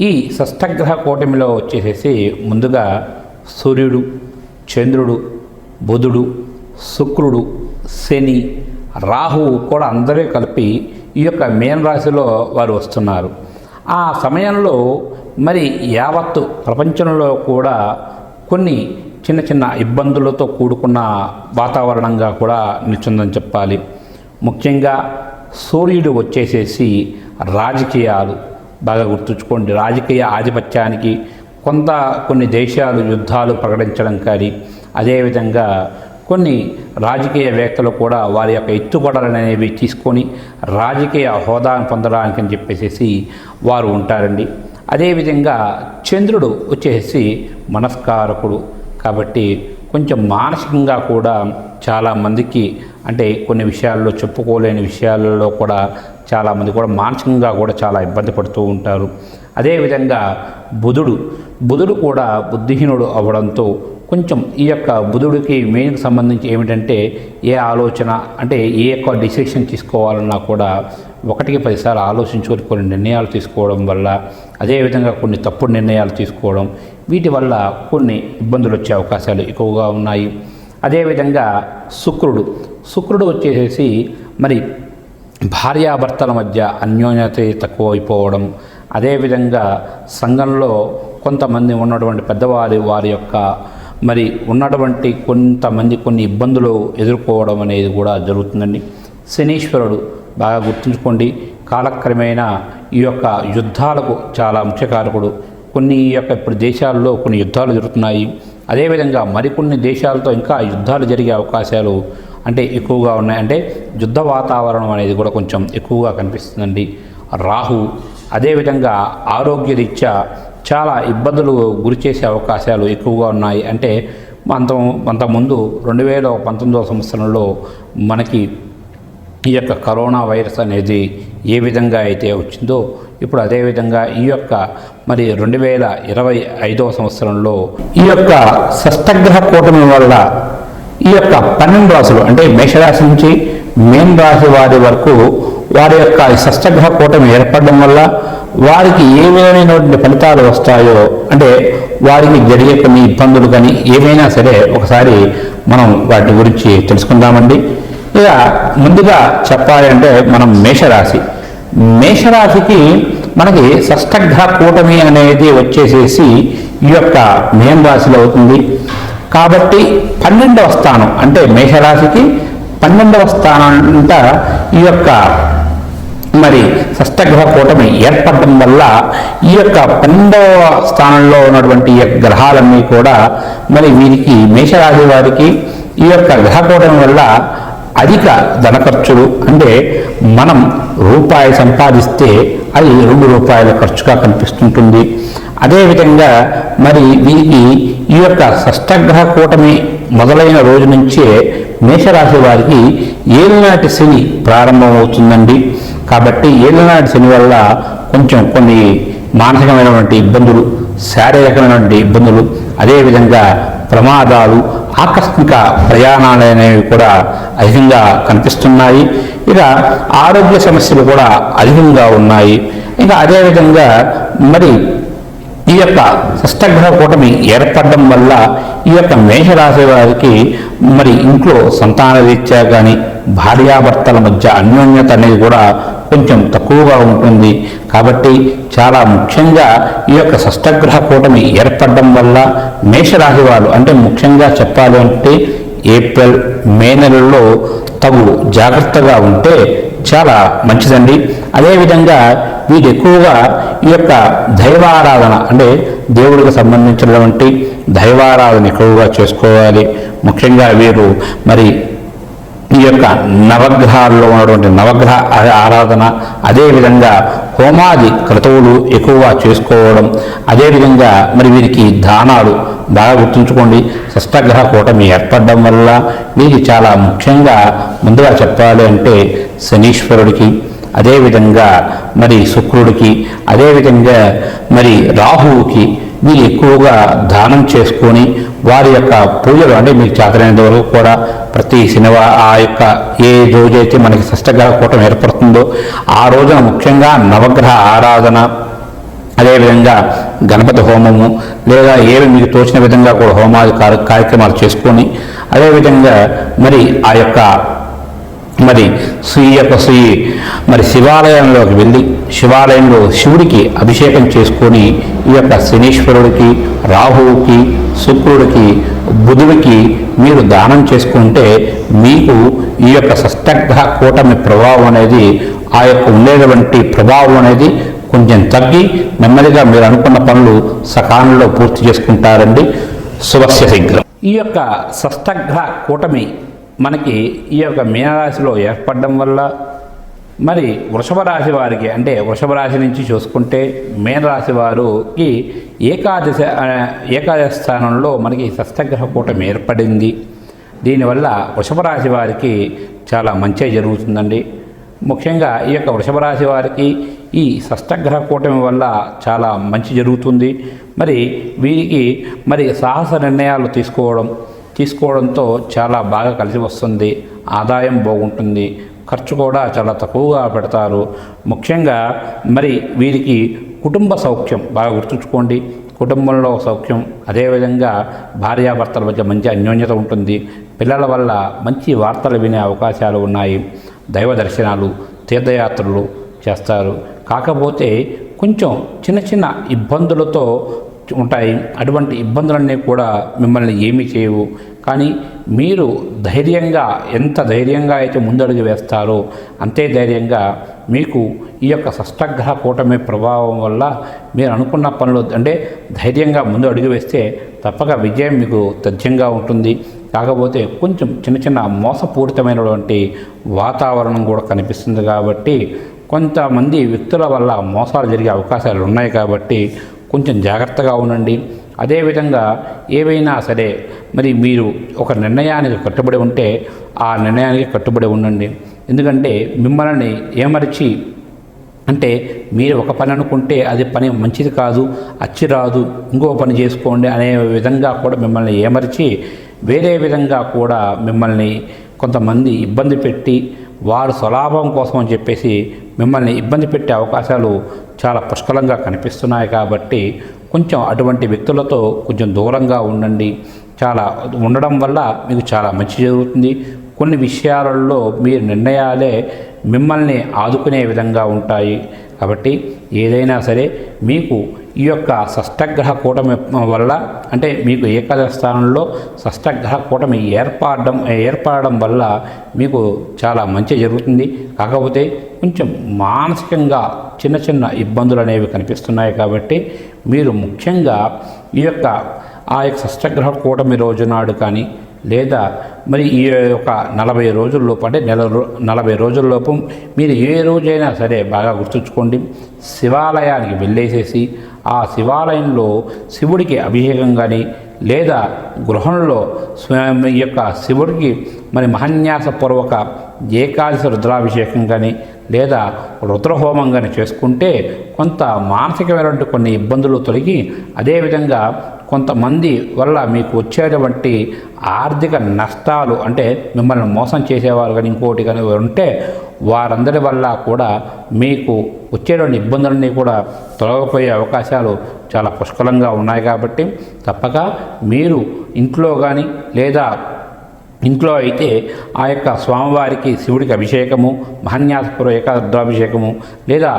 ఈ షష్టగ్రహ కూటమిలో వచ్చేసేసి ముందుగా సూర్యుడు చంద్రుడు బుధుడు శుక్రుడు శని రాహువు కూడా అందరూ కలిపి ఈ యొక్క మీనరాశిలో వారు వస్తున్నారు. ఆ సమయంలో మరి యావత్తు ప్రపంచంలో కూడా కొన్ని చిన్న చిన్న ఇబ్బందులతో కూడుకున్న వాతావరణంగా కూడా నిల్చుందని చెప్పాలి. ముఖ్యంగా సూర్యుడు వచ్చేసేసి రాజకీయాలు బాగా గుర్తుంచుకోండి. రాజకీయ ఆధిపత్యానికి కొంత కొన్ని దేశాలు యుద్ధాలు ప్రకటించడం కానీ అదేవిధంగా కొన్ని రాజకీయవేత్తలు కూడా వారి యొక్క ఎత్తుగడలు అనేవి తీసుకొని రాజకీయ హోదాను పొందడానికి అని చెప్పేసి వారు ఉంటారండి. అదేవిధంగా చంద్రుడు వచ్చేసి మనస్కారకుడు. కాబట్టి కొంచెం మానసికంగా కూడా చాలామందికి అంటే కొన్ని విషయాల్లో చెప్పుకోలేని విషయాలలో కూడా చాలామంది కూడా మానసికంగా కూడా చాలా ఇబ్బంది పడుతూ ఉంటారు. అదేవిధంగా బుధుడు బుధుడు కూడా బుద్ధిహీనుడు అవ్వడంతో కొంచెం ఈ యొక్క బుధుడికి మెయిన్కి సంబంధించి ఏమిటంటే ఏ ఆలోచన అంటే ఏ యొక్క డిసిషన్ తీసుకోవాలన్నా కూడా ఒకటికి పదిసార్లు ఆలోచించుకొని కొన్ని నిర్ణయాలు తీసుకోవడం వల్ల అదేవిధంగా కొన్ని తప్పుడు నిర్ణయాలు తీసుకోవడం వీటి వల్ల కొన్ని ఇబ్బందులు వచ్చే అవకాశాలు ఎక్కువగా ఉన్నాయి. అదేవిధంగా శుక్రుడు శుక్రుడు వచ్చేసేసి మరి భార్యాభర్తల మధ్య అన్యోన్యత తక్కువ అయిపోవడం అదేవిధంగా సంఘంలో కొంతమంది ఉన్నటువంటి పెద్దవారి వారి యొక్క మరి ఉన్నటువంటి కొంతమంది కొన్ని ఇబ్బందులు ఎదుర్కోవడం అనేది కూడా జరుగుతుందండి. శనీశ్వరుడు బాగా గుర్తుంచుకోండి. కాలక్రమేణా ఈ యొక్క యుద్ధాలకు చాలా ముఖ్యకారకుడు కొన్ని ఈ యొక్క ఇప్పుడు దేశాల్లో కొన్ని యుద్ధాలు జరుగుతున్నాయి. అదేవిధంగా మరికొన్ని దేశాలతో ఇంకా యుద్ధాలు జరిగే అవకాశాలు అంటే ఎక్కువగా ఉన్నాయి. అంటే యుద్ధ వాతావరణం అనేది కూడా కొంచెం ఎక్కువగా కనిపిస్తుందండి. రాహు అదేవిధంగా ఆరోగ్యరీత్యా చాలా ఇబ్బందులు గురి చేసే అవకాశాలు ఎక్కువగా ఉన్నాయి. అంటే అంత అంతకుముందు రెండు వేల పంతొమ్మిదవ సంవత్సరంలో మనకి ఈ యొక్క కరోనా వైరస్ అనేది ఏ విధంగా అయితే వచ్చిందో ఇప్పుడు అదేవిధంగా ఈ యొక్క మరి రెండు వేల ఇరవై ఐదవ సంవత్సరంలో ఈ యొక్క షష్టగ్రహ కూటమి వల్ల ఈ యొక్క పన్నెండు రాశులు అంటే మేషరాశి నుంచి మేన్ రాశి వారి వరకు వారి యొక్క షష్టగ్రహ కూటమి ఏర్పడడం వల్ల వారికి ఏ విధమైనటువంటి ఫలితాలు వస్తాయో అంటే వారికి జరిగే కొన్ని ఇబ్బందులు కానీ ఏమైనా సరే ఒకసారి మనం వాటి గురించి తెలుసుకుందామండి. ఇక ముందుగా చెప్పాలి అంటే మనం మేషరాశి. మేషరాశికి మనకి షష్టగ్రహ కూటమి అనేది వచ్చేసేసి ఈ యొక్క మేన్ రాశిలో అవుతుంది. కాబట్టి పన్నెండవ స్థానం అంటే మేషరాశికి పన్నెండవ స్థానం అంట ఈ యొక్క మరి షష్టగ్రహ కూటమి ఏర్పడడం వల్ల ఈ యొక్క పన్నెండవ స్థానంలో ఉన్నటువంటి ఈ యొక్క గ్రహాలన్నీ కూడా మరి వీరికి మేషరాశి వారికి ఈ యొక్క గ్రహ కూటమి వల్ల అధిక ధన ఖర్చులు అంటే మనం రూపాయి సంపాదిస్తే అది రెండు రూపాయల ఖర్చుగా కనిపిస్తుంటుంది. అదేవిధంగా మరి వీరికి ఈ యొక్క షష్టగ్రహ కూటమి మొదలైన రోజు నుంచే మేషరాశి వారికి ఏలినాటి శని ప్రారంభమవుతుందండి. కాబట్టి ఏలినాటి శని వల్ల కొంచెం కొన్ని మానసికమైనటువంటి ఇబ్బందులు శారీరకమైనటువంటి ఇబ్బందులు అదేవిధంగా ప్రమాదాలు ఆకస్మిక ప్రయాణాలు అనేవి కూడా అధికంగా కనిపిస్తున్నాయి. ఇక ఆరోగ్య సమస్యలు కూడా అధికంగా ఉన్నాయి. ఇంకా అదేవిధంగా మరి ఈ యొక్క షష్టగ్రహ కూటమి ఏర్పడడం వల్ల ఈ యొక్క మేషరాశి వారికి మరి ఇంట్లో సంతాన రీత్యా కానీ భార్యాభర్తల మధ్య అన్యోన్యత అనేది కూడా కొంచెం తక్కువగా ఉంటుంది. కాబట్టి చాలా ముఖ్యంగా ఈ యొక్క షష్టగ్రహ కూటమి ఏర్పడడం వల్ల మేషరాశి వారు అంటే ముఖ్యంగా చెప్పాలి అంటే ఏప్రిల్ మే నెలలో తగు జాగ్రత్తగా ఉంటే చాలా మంచిదండి. అదేవిధంగా వీరు ఎక్కువగా ఈ యొక్క దైవారాధన అంటే దేవుడికి సంబంధించినటువంటి దైవారాధన ఎక్కువగా చేసుకోవాలి. ముఖ్యంగా వీరు మరి ఈ యొక్క నవగ్రహాల్లో ఉన్నటువంటి నవగ్రహ ఆరాధన అదేవిధంగా హోమాది క్రతువులు ఎక్కువగా చేసుకోవడం అదేవిధంగా మరి వీరికి దానాలు బాగా గుర్తుంచుకోండి. షష్టగ్రహ కూటమి ఏర్పడడం వల్ల వీరికి చాలా ముఖ్యంగా ముందుగా చెప్పాలి అంటే శనీశ్వరుడికి అదేవిధంగా మరి శుక్రుడికి అదేవిధంగా మరి రాహువుకి మీరు ఎక్కువగా దానం చేసుకొని వారి యొక్క పూజలు అంటే మీకు చేతనైనంత వరకు కూడా ప్రతి శనివారం ఆ యొక్క ఏ రోజైతే మనకి షష్టగ్రహ కూటం ఏర్పడుతుందో ఆ రోజున ముఖ్యంగా నవగ్రహ ఆరాధన అదేవిధంగా గణపతి హోమము లేదా ఏవి మీకు తోచిన విధంగా కూడా హోమాది కార్య- కార్యక్రమాలు చేసుకొని అదేవిధంగా మరి ఆ యొక్క మరి శ్రీ యొక్క శ్రీ మరి శివాలయంలోకి వెళ్ళి శివాలయంలో శివుడికి అభిషేకం చేసుకొని ఈ యొక్క శనీశ్వరుడికి రాహువుకి శుక్రుడికి బుధుడికి మీరు దానం చేసుకుంటే మీకు ఈ యొక్క సష్టగ్రహ కూటమి ప్రభావం అనేది ఆ యొక్క ఉండేటువంటి ప్రభావం అనేది కొంచెం తగ్గి నెమ్మదిగా మీరు అనుకున్న పనులు సకాలంలో పూర్తి చేసుకుంటారండి. శుభస్య శీఘ్రం. ఈ యొక్క సష్టగ్రహ కూటమి మనకి ఈ యొక్క మీనరాశిలో ఏర్పడడం వల్ల మరి వృషభ రాశి వారికి అంటే వృషభ రాశి నుంచి చూసుకుంటే మీనరాశి వారికి ఏకాదశ ఏకాదశ స్థానంలో మనకి షష్టగ్రహ కూటమి ఏర్పడింది. దీనివల్ల వృషభ రాశి వారికి చాలా మంచి జరుగుతుందండి. ముఖ్యంగా ఈ యొక్క వృషభ రాశి వారికి ఈ షష్టగ్రహ కూటమి వల్ల చాలా మంచి జరుగుతుంది. మరి వీరికి మరి సాహస నిర్ణయాలు తీసుకోవడం తీసుకోవడంతో చాలా బాగా కలిసి వస్తుంది. ఆదాయం బాగుంటుంది. ఖర్చు కూడా చాలా తక్కువగా పెడతారు. ముఖ్యంగా మరి వీరికి కుటుంబ సౌఖ్యం బాగా గుర్తుంచుకోండి. కుటుంబంలో సౌఖ్యం అదేవిధంగా భార్యాభర్తల మధ్య మంచి అన్యోన్యత ఉంటుంది. పిల్లల వల్ల మంచి వార్తలు వినే అవకాశాలు ఉన్నాయి. దైవ దర్శనాలు తీర్థయాత్రలు చేస్తారు. కాకపోతే కొంచెం చిన్న చిన్న ఇబ్బందులతో ఉంటాయి. అటువంటి ఇబ్బందులన్నీ కూడా మిమ్మల్ని ఏమీ చేయవు. కానీ మీరు ధైర్యంగా ఎంత ధైర్యంగా అయితే ముందడుగు వేస్తారో అంతే ధైర్యంగా మీకు ఈ యొక్క షష్టగ్రహ కూటమి ప్రభావం వల్ల మీరు అనుకున్న పనులు అంటే ధైర్యంగా ముందు అడుగు వేస్తే తప్పక విజయం మీకు తథ్యంగా ఉంటుంది. కాకపోతే కొంచెం చిన్న చిన్న మోసపూరితమైనటువంటి వాతావరణం కూడా కనిపిస్తుంది కాబట్టి కొంతమంది వ్యక్తుల వల్ల మోసాలు జరిగే అవకాశాలు ఉన్నాయి కాబట్టి కొంచెం జాగ్రత్తగా ఉండండి. అదేవిధంగా ఏవైనా సరే మరి మీరు ఒక నిర్ణయానికి కట్టుబడి ఉంటే ఆ నిర్ణయానికి కట్టుబడి ఉండండి. ఎందుకంటే మిమ్మల్ని ఏమరిచి అంటే మీరు ఒక పని అనుకుంటే అది పని మంచిది కాదు అచ్చి రాదు ఇంకో పని చేసుకోండి అనే విధంగా కూడా మిమ్మల్ని ఏమరిచి వేరే విధంగా కూడా మిమ్మల్ని కొంతమంది ఇబ్బంది పెట్టి వారు స్వలాభం కోసం అని చెప్పేసి మిమ్మల్ని ఇబ్బంది పెట్టే అవకాశాలు చాలా పుష్కలంగా కనిపిస్తున్నాయి కాబట్టి కొంచెం అటువంటి వ్యక్తులతో కొంచెం దూరంగా ఉండండి. చాలా ఉండడం వల్ల మీకు చాలా మంచి జరుగుతుంది. కొన్ని విషయాలలో మీ నిర్ణయాలే మిమ్మల్ని ఆదుకునే విధంగా ఉంటాయి. కాబట్టి ఏదైనా సరే మీకు ఈ యొక్క షష్టగ్రహ కూటమి వల్ల అంటే మీకు ఏకాదశ స్థానంలో షష్టగ్రహ కూటమి ఏర్పడడం ఏర్పడడం వల్ల మీకు చాలా మంచి జరుగుతుంది. కాకపోతే కొంచెం మానసికంగా చిన్న చిన్న ఇబ్బందులు అనేవి కనిపిస్తున్నాయి కాబట్టి మీరు ముఖ్యంగా ఈ యొక్క ఆ యొక్క షష్టగ్రహ కూటమి రోజు నాడు కానీ లేదా మరి ఈ యొక్క నలభై రోజుల్లోపు అంటే నెల నలభై రోజుల్లోపు మీరు ఏ రోజైనా సరే బాగా గుర్తుంచుకోండి. శివాలయానికి వెళ్ళేసేసి ఆ శివాలయంలో శివుడికి అభిషేకం కానీ లేదా గృహంలో స్వామి ఈ యొక్క శివుడికి మరి మహన్యాసపూర్వక ఏకాదశి రుద్రాభిషేకం కానీ లేదా రుద్రహోమం కానీ చేసుకుంటే కొంత మానసికమైనటువంటి కొన్ని ఇబ్బందులు తొలగి అదేవిధంగా కొంతమంది వల్ల మీకు వచ్చేటువంటి ఆర్థిక నష్టాలు అంటే మిమ్మల్ని మోసం చేసేవారు కానీ ఇంకోటి కానీ ఉంటే వారందరి వల్ల కూడా మీకు వచ్చేటువంటి ఇబ్బందులన్నీ కూడా తొలగిపోయే అవకాశాలు చాలా పుష్కలంగా ఉన్నాయి కాబట్టి తప్పక మీరు ఇంట్లో కానీ లేదా ఇంట్లో అయితే ఆ యొక్క స్వామివారికి శివుడికి అభిషేకము మహన్యాసపుర ఏకాద్రాభిషేకము లేదా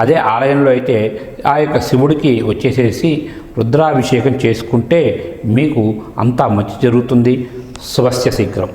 అదే ఆలయంలో అయితే ఆ యొక్క శివుడికి వచ్చేసేసి రుద్రాభిషేకం చేసుకుంటే మీకు అంతా మంచి జరుగుతుంది. శుభస్య శీఘ్రం.